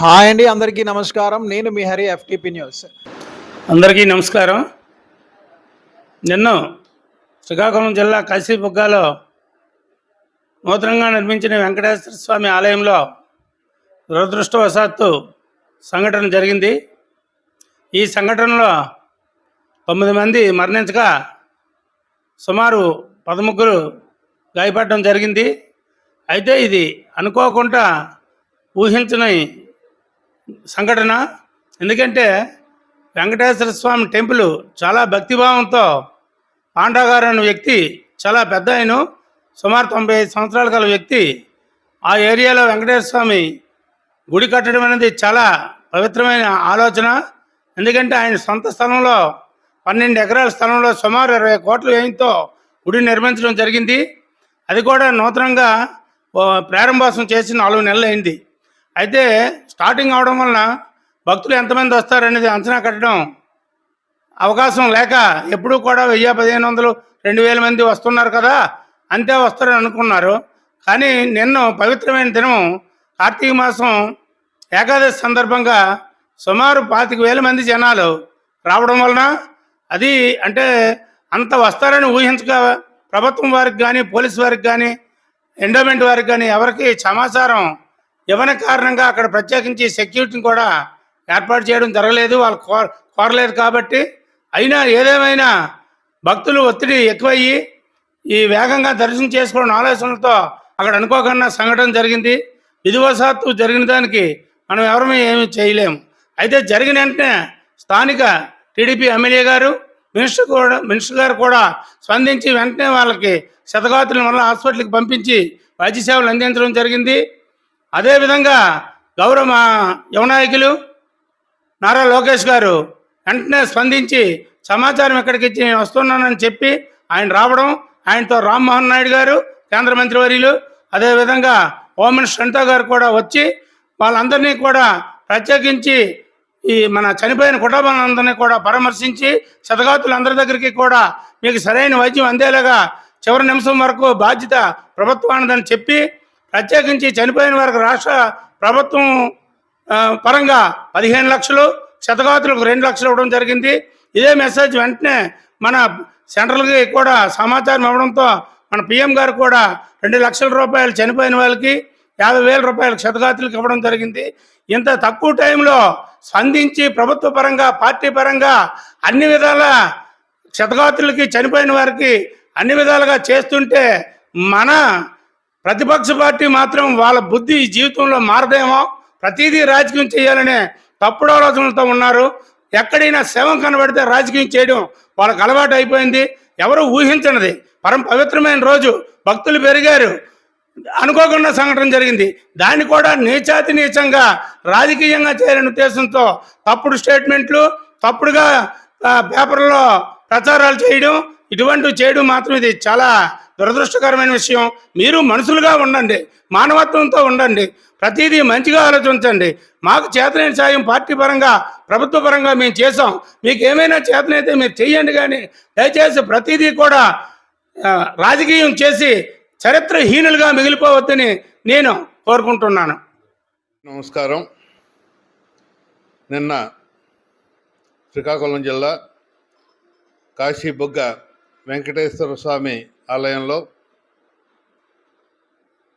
Hi అండి అందరికీ నమస్కారం. నేను మీ హరి ఎఫ్టిపి న్యూస్ అందరికీ నమస్కారం. నిన్న శ్రీకాకుళం జిల్లా కాశీబుగ్గాలో నూతనంగా నిర్మించిన వెంకటేశ్వర స్వామి ఆలయంలో దురదృష్టవశాత్తు సంఘటన జరిగింది. ఈ సంఘటనలో తొమ్మిది మంది మరణించగా సుమారు పదముగ్గురు గాయపడడం జరిగింది. అయితే ఇది అనుకోకుండా ఊహించని సంఘటన. ఎందుకంటే వెంకటేశ్వర స్వామి టెంపుల్ చాలా భక్తిభావంతో పాండాగారు అనే వ్యక్తి చాలా పెద్ద ఆయన సుమారు తొంభై ఐదు సంవత్సరాల గల వ్యక్తి. ఆ ఏరియాలో వెంకటేశ్వర స్వామి గుడి కట్టడం అనేది చాలా పవిత్రమైన ఆలోచన. ఎందుకంటే ఆయన సొంత స్థలంలో పన్నెండు ఎకరాల స్థలంలో సుమారు ఇరవై కోట్ల వ్యయంతో గుడి నిర్మించడం జరిగింది. అది కూడా నూతనంగా ప్రారంభోత్సవం చేసి నాలుగు నెలలు అయింది. అయితే స్టార్టింగ్ అవడం వలన భక్తులు ఎంతమంది వస్తారనేది అంచనా కట్టడం అవకాశం లేక ఎప్పుడూ కూడా వెయ్యి పదిహేను వందలు రెండు వేల మంది వస్తున్నారు కదా అంతే వస్తారని అనుకున్నారు. కానీ నిన్న పవిత్రమైన దినం కార్తీక మాసం ఏకాదశి సందర్భంగా సుమారు పాతిక వేల మంది జనాలు రావడం వలన అది అంటే అంత వస్తారని ఊహించక ప్రభుత్వం వారికి కానీ పోలీస్ వారికి కానీ ఎండోమెంట్ వారికి కానీ ఎవరికి సమాచారం ఇవ్వని కారణంగా అక్కడ ప్రత్యేకించి సెక్యూరిటీని కూడా ఏర్పాటు చేయడం జరగలేదు. వాళ్ళు కో కోరలేదు కాబట్టి అయినా ఏదేమైనా భక్తులు ఒత్తిడి ఎక్కువయ్యి ఈ వేగంగా దర్శనం చేసుకోవడం ఆలోచనలతో అక్కడ అనుకోకుండా సంఘటన జరిగింది. విధివశాత్తు జరిగిన దానికి మనం ఎవరమే ఏమీ చేయలేము. అయితే జరిగిన వెంటనే స్థానిక టీడీపీ ఎమ్మెల్యే గారు మినిస్టర్ కూడా మినిస్టర్ గారు కూడా స్పందించి వెంటనే వాళ్ళకి శతగాతుల వల్ల హాస్పిటల్కి పంపించి వైద్య సేవలు అందించడం జరిగింది. అదేవిధంగా గౌరవ యువనాయకులు నారా లోకేష్ గారు వెంటనే స్పందించి సమాచారం ఎక్కడికి ఇచ్చి నేను వస్తున్నానని చెప్పి ఆయన రావడం ఆయనతో రామ్మోహన్ నాయుడు గారు కేంద్ర మంత్రి వర్యులు అదేవిధంగా హోమ్ మినిస్టర్ అనితా గారు కూడా వచ్చి వాళ్ళందరినీ కూడా ప్రత్యేకించి ఈ మన చనిపోయిన కుటుంబాలందరినీ కూడా పరామర్శించి శతగాతులందరి దగ్గరికి కూడా మీకు సరైన వైద్యం అందేలాగా చివరి నిమిషం వరకు బాధ్యత ప్రభుత్వానిదని చెప్పి ప్రత్యేకించి చనిపోయిన వారికి రాష్ట్ర ప్రభుత్వం పరంగా పదిహేను లక్షలు శతగాతులకు రెండు లక్షలు ఇవ్వడం జరిగింది. ఇదే మెసేజ్ వెంటనే మన సెంట్రల్కి కూడా సమాచారం ఇవ్వడంతో మన పిఎం గారు కూడా రెండు లక్షల రూపాయలు చనిపోయిన వాళ్ళకి యాభై వేల రూపాయలు క్షతగాతులకు ఇవ్వడం జరిగింది. ఇంత తక్కువ టైంలో స్పందించి ప్రభుత్వ పరంగా పార్టీ పరంగా అన్ని విధాల క్షతగాతులకి చనిపోయిన వారికి అన్ని విధాలుగా చేస్తుంటే మన ప్రతిపక్ష పార్టీ మాత్రం వాళ్ళ బుద్ధి జీవితంలో మారదేమో ప్రతిదీ రాజకీయం చేయాలనే తప్పుడు ఆలోచనలతో ఉన్నారు. ఎక్కడైనా శవం కనబడితే రాజకీయం చేయడం వాళ్ళకి అలవాటు అయిపోయింది. ఎవరు ఊహించనిది. పరమ పవిత్రమైన రోజు భక్తులు పెరిగారు. అనుకోకుండా సంఘటన జరిగింది. దాన్ని కూడా నీచాతి నీచంగా రాజకీయంగా చేయాలనే ఉద్దేశంతో తప్పుడు స్టేట్మెంట్లు తప్పుడుగా పేపర్లో ప్రచారాలు చేయడం ఇటువంటివి చేయడం మాత్రం ఇది చాలా దురదృష్టకరమైన విషయం మీరు మనుషులుగా ఉండండి మానవత్వంతో ఉండండి ప్రతిదీ మంచిగా ఆలోచించండి. మాకు చేతనైన సాయం పార్టీ పరంగా ప్రభుత్వ పరంగా మేము చేసాం మీకు ఏమైనా చేతనైతే మీరు చెయ్యండి కానీ దయచేసి ప్రతిదీ కూడా రాజకీయం చేసి చరిత్రహీనులుగా మిగిలిపోవద్దని నేను కోరుకుంటున్నాను. నమస్కారం. నిన్న శ్రీకాకుళం జిల్లా కాశీబుగ్గ వెంకటేశ్వర స్వామి ఆలయంలో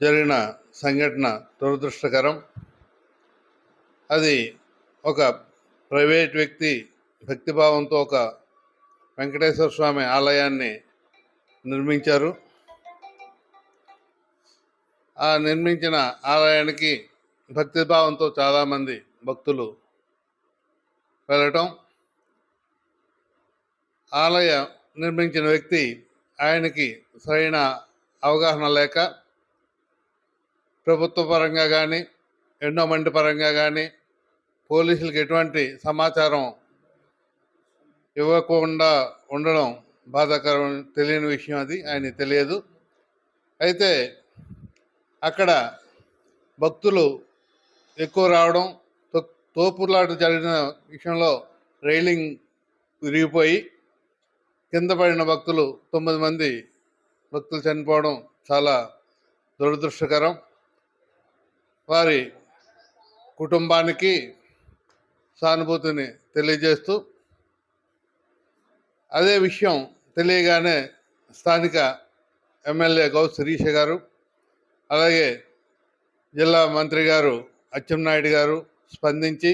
జరిగిన సంఘటన దురదృష్టకరం. అది ఒక ప్రైవేట్ వ్యక్తి భక్తిభావంతో ఒక వెంకటేశ్వర స్వామి ఆలయాన్ని నిర్మించారు. ఆ నిర్మించిన ఆలయానికి భక్తిభావంతో చాలామంది భక్తులు వెళ్ళటం. ఆలయ నిర్మించిన వ్యక్తి ఆయనకి సరైన అవగాహన లేక ప్రభుత్వ పరంగా కానీ ఎన్నో మంది పరంగా కానీ పోలీసులకు ఎటువంటి సమాచారం ఇవ్వకుండా ఉండడం బాధాకరం తెలియని విషయం అది ఆయన తెలియదు. అయితే అక్కడ భక్తులు ఎక్కువ రావడం తో- తోపులాట జరిగిన విషయంలో రైలింగ్ విరిగిపోయి కింద పడిన భక్తులు తొమ్మిది మంది భక్తులు చనిపోవడం చాలా దురదృష్టకరం. వారి కుటుంబానికి సానుభూతిని తెలియజేస్తూ అదే విషయం తెలియగానే స్థానిక ఎమ్మెల్యే గౌ శిరీష గారు అలాగే జిల్లా మంత్రి గారు అచ్చెన్నాయుడు గారు స్పందించి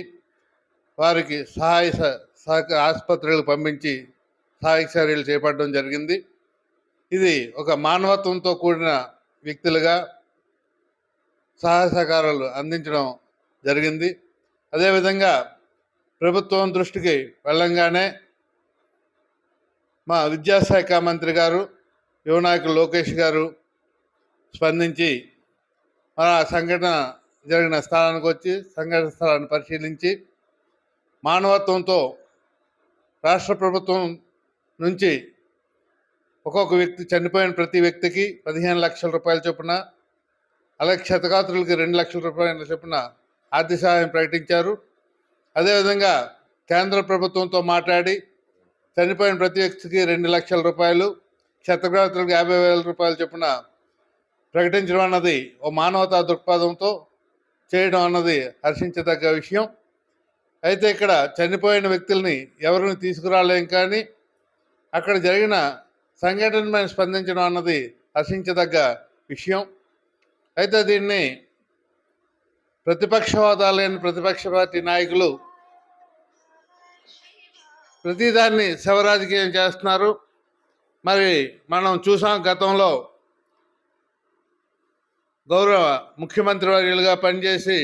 వారికి సహాయ సహకార సహక ఆసుపత్రులకు పంపించి సహాయక చర్యలు చేపట్టడం జరిగింది. ఇది ఒక మానవత్వంతో కూడిన వ్యక్తులుగా సహాయ సహకారాలు అందించడం జరిగింది. అదేవిధంగా ప్రభుత్వం దృష్టికి వెళ్ళంగానే మా విద్యాశాఖ మంత్రి గారు యువనాయకులు లోకేష్ గారు స్పందించి మన సంఘటన జరిగిన స్థలానికి వచ్చి సంఘటన స్థలాన్ని పరిశీలించి మానవత్వంతో రాష్ట్ర ప్రభుత్వం నుంచి ఒక్కొక్క వ్యక్తి చనిపోయిన ప్రతి వ్యక్తికి పదిహేను లక్షల రూపాయల చొప్పున అలాగే క్షతగాత్రులకి రెండు లక్షల రూపాయల చొప్పున ఆర్థిక సహాయం ప్రకటించారు. అదేవిధంగా కేంద్ర ప్రభుత్వంతో మాట్లాడి చనిపోయిన ప్రతి వ్యక్తికి రెండు లక్షల రూపాయలు క్షతగాత్రులకు యాభై వేల రూపాయల చొప్పున ప్రకటించడం అన్నది ఓ మానవతా దృక్పథంతో చేయడం అన్నది హర్షించదగ్గ విషయం. అయితే ఇక్కడ చనిపోయిన వ్యక్తుల్ని ఎవరిని తీసుకురాలేం కానీ అక్కడ జరిగిన సంఘటనపై స్పందించడం అన్నది హర్షించదగ్గ విషయం. అయితే దీన్ని ప్రతిపక్ష హోదా లేని ప్రతిపక్ష పార్టీ నాయకులు ప్రతిదాన్ని శవరాజకీయం చేస్తున్నారు. మరి మనం చూసాం గతంలో గౌరవ ముఖ్యమంత్రి వర్యులుగా పనిచేసి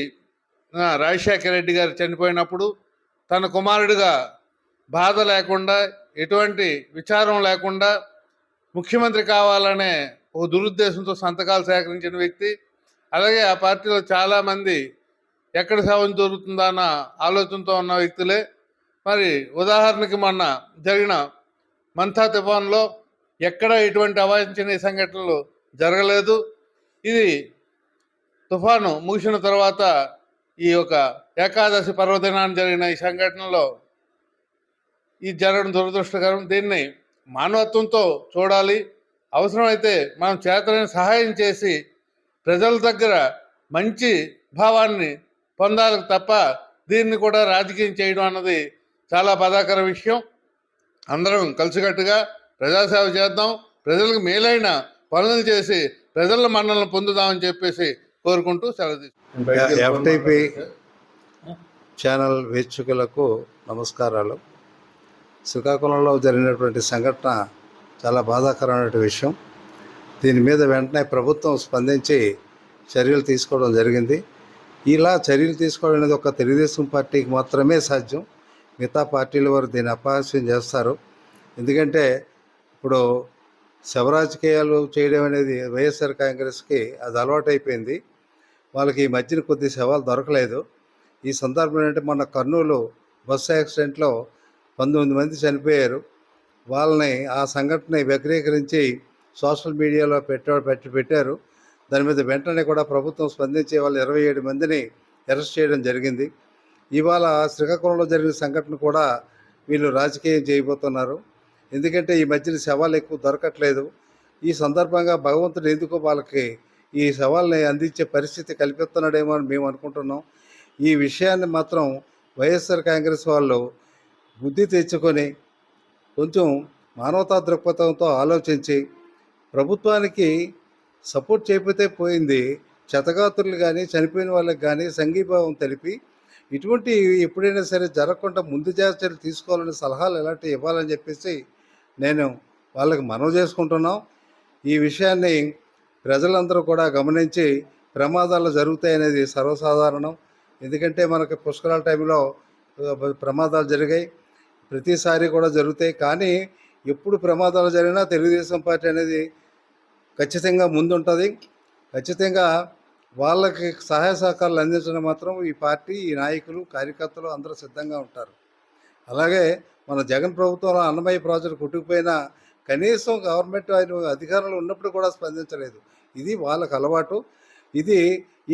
రాజశేఖర రెడ్డి గారు చనిపోయినప్పుడు తన కుమారుడిగా బాధ లేకుండా ఎటువంటి విచారం లేకుండా ముఖ్యమంత్రి కావాలనే ఓ దురుద్దేశంతో సంతకాలు సేకరించిన వ్యక్తి అలాగే ఆ పార్టీలో చాలామంది ఎక్కడ సేవం దొరుకుతుందా అన్న ఆలోచనతో ఉన్న వ్యక్తులే. మరి ఉదాహరణకి మొన్న జరిగిన మంథా తుఫాన్లో ఎక్కడ ఎటువంటి అవాంఛనీయ సంఘటనలు జరగలేదు. ఇది తుఫాను ముగిసిన తర్వాత ఈ యొక్క ఏకాదశి పర్వదినాన్ని జరిగిన ఈ సంఘటనలో ఈ జరగడం దురదృష్టకరం. దీన్ని మానవత్వంతో చూడాలి. అవసరమైతే మనం చేతనైన సహాయం చేసి ప్రజల దగ్గర మంచి భావాన్ని పొందాలి తప్ప దీన్ని కూడా రాజకీయం చేయడం అన్నది చాలా బాధాకర విషయం. అందరం కలిసికట్టుగా ప్రజాసేవ చేద్దాం. ప్రజలకు మేలైన పనులు చేసి ప్రజల మన్నలను పొందుదామని చెప్పేసి కోరుకుంటూ సెలవు తీసుకుంటాం. ఛానల్ వీక్షకులకు నమస్కారాలు. శ్రీకాకుళంలో జరిగినటువంటి సంఘటన చాలా బాధాకరమైన విషయం. దీని మీద వెంటనే ప్రభుత్వం స్పందించి చర్యలు తీసుకోవడం జరిగింది. ఇలా చర్యలు తీసుకోవడం అనేది ఒక తెలుగుదేశం పార్టీకి మాత్రమే సాధ్యం. మిగతా పార్టీల వారు దీన్ని అపహాస్యం చేస్తారు. ఎందుకంటే ఇప్పుడు శవరాజకీయాలు చేయడం అనేది వైఎస్ఆర్ కాంగ్రెస్కి అది అలవాటైపోయింది. వాళ్ళకి ఈ మధ్యన కొద్ది శవాలు దొరకలేదు. ఈ సందర్భంలో ఏంటంటే మొన్న కర్నూలు బస్సు యాక్సిడెంట్లో పంతొమ్మిది మంది చనిపోయారు. వాళ్ళని ఆ సంఘటన వ్యతిరేకరించి సోషల్ మీడియాలో పెట్ట పెట్టి పెట్టారు. దాని మీద వెంటనే కూడా ప్రభుత్వం స్పందించే వాళ్ళు ఇరవై ఏడు మందిని అరెస్ట్ చేయడం జరిగింది. ఇవాళ శ్రీకాకుళంలో జరిగిన సంఘటన కూడా వీళ్ళు రాజకీయం చేయబోతున్నారు. ఎందుకంటే ఈ మధ్యన శవాలు ఎక్కువ దొరకట్లేదు. ఈ సందర్భంగా భగవంతుడు ఎందుకు వాళ్ళకి ఈ సవాల్ని అందించే పరిస్థితి కల్పిస్తున్నాడేమో అని మేము అనుకుంటున్నాం. ఈ విషయాన్ని మాత్రం వైఎస్ఆర్ కాంగ్రెస్ వాళ్ళు బుద్ధి తెచ్చుకొని కొంచెం మానవతా దృక్పథంతో ఆలోచించి ప్రభుత్వానికి సపోర్ట్ చేయకపోతే పోయింది క్షతగాత్రులు కానీ చనిపోయిన వాళ్ళకి కానీ సంఘీభావం తెలిపి ఇటువంటి ఎప్పుడైనా సరే జరగకుండా ముందు జాగ్రత్తలు తీసుకోవాలని సలహాలు ఎలాంటివి ఇవ్వాలని చెప్పేసి నేను వాళ్ళకి మనవి చేసుకుంటున్నాం. ఈ విషయాన్ని ప్రజలందరూ కూడా గమనించి ప్రమాదాలు జరుగుతాయనేది సర్వసాధారణం. ఎందుకంటే మనకి పుష్కరాల టైంలో ప్రమాదాలు జరిగాయి. ప్రతిసారి కూడా జరుగుతాయి. కానీ ఎప్పుడు ప్రమాదాలు జరిగినా తెలుగుదేశం పార్టీ అనేది ఖచ్చితంగా ముందుంటుంది. ఖచ్చితంగా వాళ్ళకి సహాయ సహకారాలు అందించడం మాత్రం ఈ పార్టీ ఈ నాయకులు కార్యకర్తలు అందరూ సిద్ధంగా ఉంటారు. అలాగే మన జగన్ ప్రభుత్వంలో అన్నమయ్య ప్రాజెక్టు కొట్టుకుపోయినా కనీసం గవర్నమెంట్ ఆయన అధికారంలో ఉన్నప్పుడు కూడా స్పందించలేదు. ఇది వాళ్ళకు అలవాటు. ఇది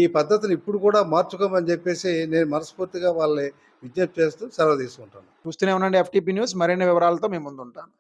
ఈ పద్ధతిని ఇప్పుడు కూడా మార్చుకోమని చెప్పేసి నేను మనస్ఫూర్తిగా వాళ్ళని విజ్ఞప్తి చేస్తూ సెలవు తీసుకుంటాను చూస్తూనే ఉండండి ఎఫ్టీపీ న్యూస్. మరిన్ని వివరాలతో మేము ముందుంటాను.